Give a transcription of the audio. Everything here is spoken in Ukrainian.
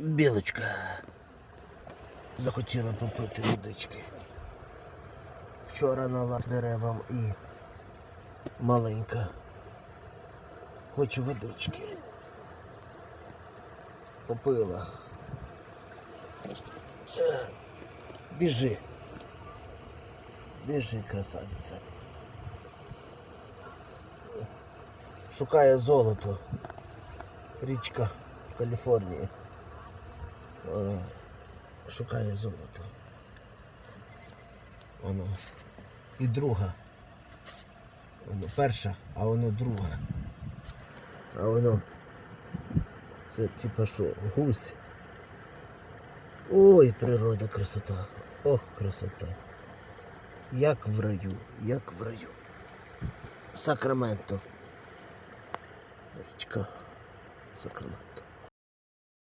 Білочка. Захотіла попити водички. Вчора налаз деревам і маленька. Хоче водички. Попила. Біжи. Біжи, красавиця. Шукає золото. Річка в Каліфорнії. Е, Шукає золото. Воно. І друга. Воно перша, а воно друга. А воно. Це типа що, гусь. Ой, природа, красота. Ох, красота. Як в раю, як в раю. Сакраменто. Річка Сакраменто.